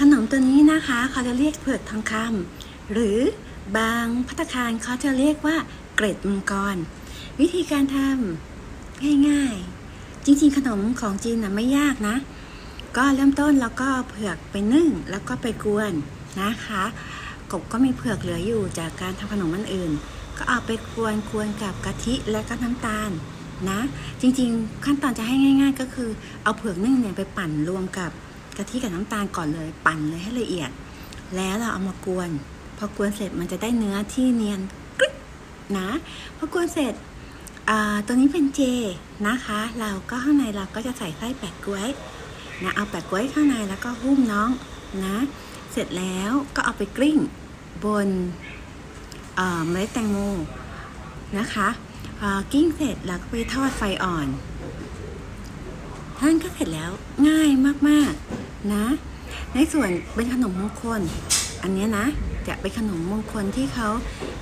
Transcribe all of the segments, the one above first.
ขนมตัวนี้นะคะเขาจะเรียกเผือกทองคำหรือบางพัตตาคารเขาจะเรียกว่าเกร็ดมังกร วิธีการทำง่ายๆ จริงๆ ขนมของจีนนะไม่ยากนะ ก็เริ่มต้นแล้วก็เอาเผือกไปนึ่งแล้วก็ไปกวนนะคะกบก็มีเผือกเหลืออยู่จากการทำขนมอันอื่น ก็เอาไปกวนกวนกับกะทิและก็น้ำตาลนะ จริงๆ ขั้นตอนจะให้ง่าย ๆ ก็คือเอาเผือกนึ่งเนี่ยไปปั่นรวมกับ กะทิกับน้ำตาลก่อนเลย ปั่นเลยให้ละเอียด แล้วเราเอามากวน พอกวนเสร็จมันจะได้เนื้อที่เนียนกรึ๊บนะพอกวนเสร็จตัวนี้เป็นเจนะคะ เราก็ข้างในเราก็จะใส่ไส้แปะกล้วยนะเอาแปะกล้วยข้างในแล้วก็หุ้มน้องนะ เสร็จแล้วก็เอาไปกลิ้งบนเมล็ดแตงโมนะคะกิ้งเสร็จแล้วก็ไปทอดไฟอ่อนท่านก็เสร็จแล้วง่ายมาก ๆ นะ ในส่วนเป็นขนมมงคล อันเนี้ยนะ จะเป็นขนมมงคลที่เขา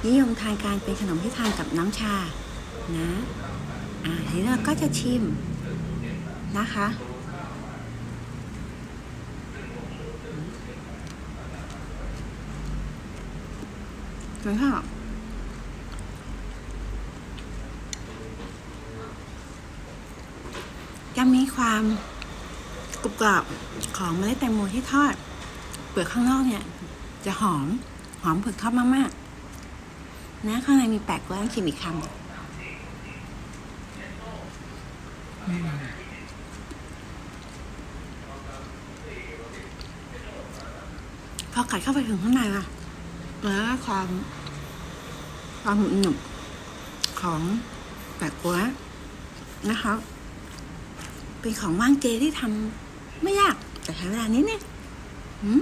นิยมทานการเป็นขนมที่ทานกับน้ำชานะอ่าทีนี้เราก็จะชิมนะคะแล้วก็จะมีความ กรุบกรอบของเมล็ดแตงโมที่ทอด เปลือกข้างนอกเนี่ย จะหอมหอมเผือกทอดมากๆนะข้างในมีแปะกล้วยต้องชิมอีกคำอืมพอกัดเข้าไปถึงข้างในอะแล้วความความหนุบของแปะกล้วยนะคะ เป็นของว่างเจที่ทำ ไม่ยาก แต่ใช้เวลานิดนึงอืม